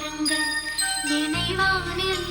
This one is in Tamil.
வாருங்கள் நினைவானில்